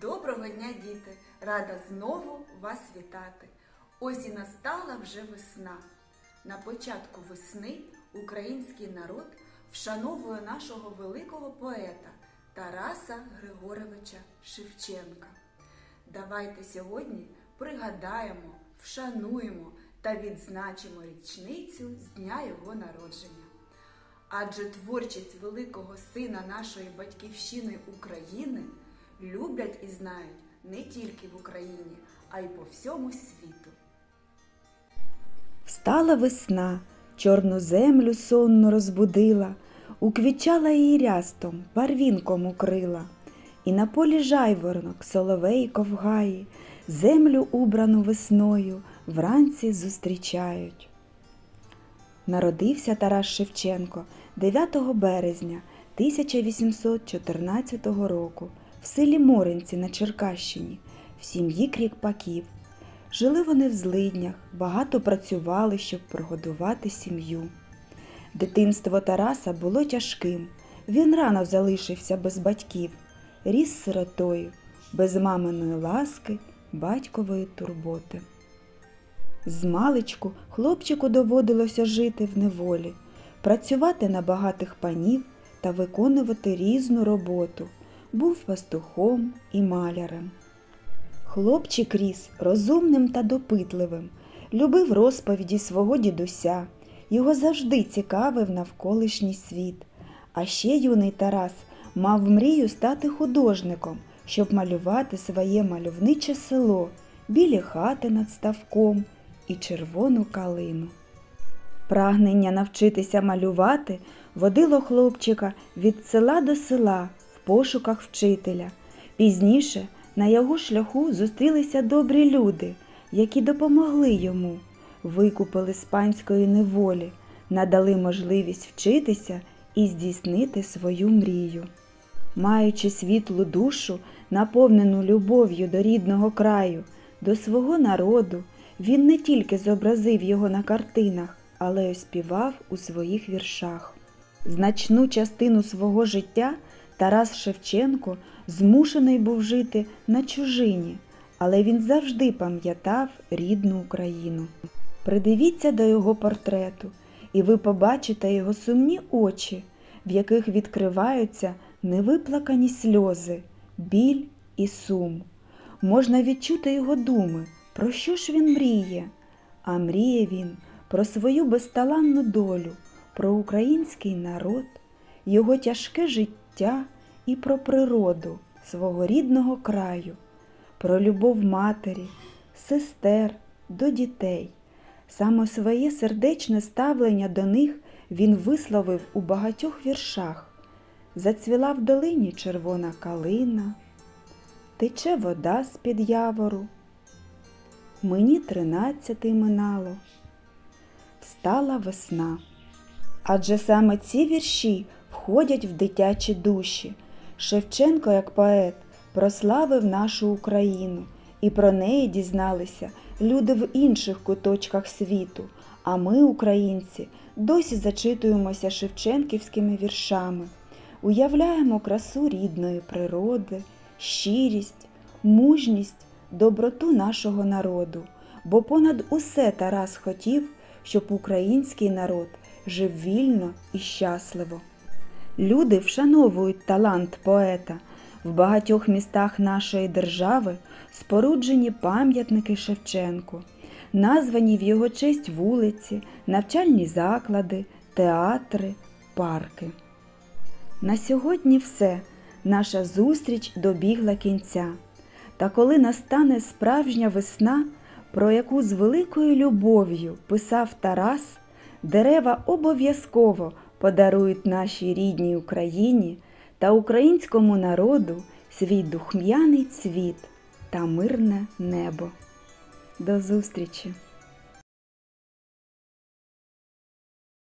Доброго дня, діти! Рада знову вас вітати. Ось і настала вже весна. На початку весни український народ вшановує нашого великого поета Тараса Григоровича Шевченка. Давайте сьогодні пригадаємо, вшануємо та відзначимо річницю з дня його народження. Адже творчість великого сина нашої батьківщини України люблять і знають не тільки в Україні, а й по всьому світу. Встала весна, чорну землю сонно розбудила, уквічала її рястом, барвінком укрила, і на полі жайворонок соловейко в гаї, землю убрану весною вранці зустрічають. Народився Тарас Шевченко 9 березня 1814 року в селі Моринці на Черкащині в сім'ї крікпаків. Жили вони в злиднях, багато працювали, щоб прогодувати сім'ю. Дитинство Тараса було тяжким. Він рано залишився без батьків, ріс сиротою, без маминої ласки, батькової турботи. Змалечку хлопчику доводилося жити в неволі, працювати на багатих панів та виконувати різну роботу. Був пастухом і малярем. Хлопчик ріс розумним та допитливим, любив розповіді свого дідуся, його завжди цікавив навколишній світ. А ще юний Тарас мав мрію стати художником, щоб малювати своє мальовниче село, білі хати над ставком і червону калину. Прагнення навчитися малювати водило хлопчика від села до села пошуках вчителя. Пізніше на його шляху зустрілися добрі люди, які допомогли йому, викупили з панської неволі, надали можливість вчитися і здійснити свою мрію. Маючи світлу душу, наповнену любов'ю до рідного краю, до свого народу, він не тільки зобразив його на картинах, але й оспівав у своїх віршах. Значну частину свого життя Тарас Шевченко змушений був жити на чужині, але він завжди пам'ятав рідну Україну. Придивіться до його портрету, і ви побачите його сумні очі, в яких відкриваються невиплакані сльози, біль і сум. Можна відчути його думи, про що ж він мріє? А мріє він про свою безталанну долю, про український народ, його тяжке життя і про природу свого рідного краю, про любов матері, сестер до дітей. Саме своє сердечне ставлення до них він висловив у багатьох віршах. Зацвіла в долині червона калина, тече вода з-під явору. Мені тринадцятий минало, встала весна. Адже саме ці вірші входять в дитячі душі. Шевченко, як поет, прославив нашу Україну, і про неї дізналися люди в інших куточках світу. А ми, українці, досі зачитуємося шевченківськими віршами, уявляємо красу рідної природи, щирість, мужність, доброту нашого народу, бо понад усе Тарас хотів, щоб український народ жив вільно і щасливо. Люди вшановують талант поета. В багатьох містах нашої держави споруджені пам'ятники Шевченку, названі в його честь вулиці, навчальні заклади, театри, парки. На сьогодні все. Наша зустріч добігла кінця. Та коли настане справжня весна, про яку з великою любов'ю писав Тарас, дерева обов'язково подарують нашій рідній Україні та українському народу свій духм'яний цвіт та мирне небо. До зустрічі!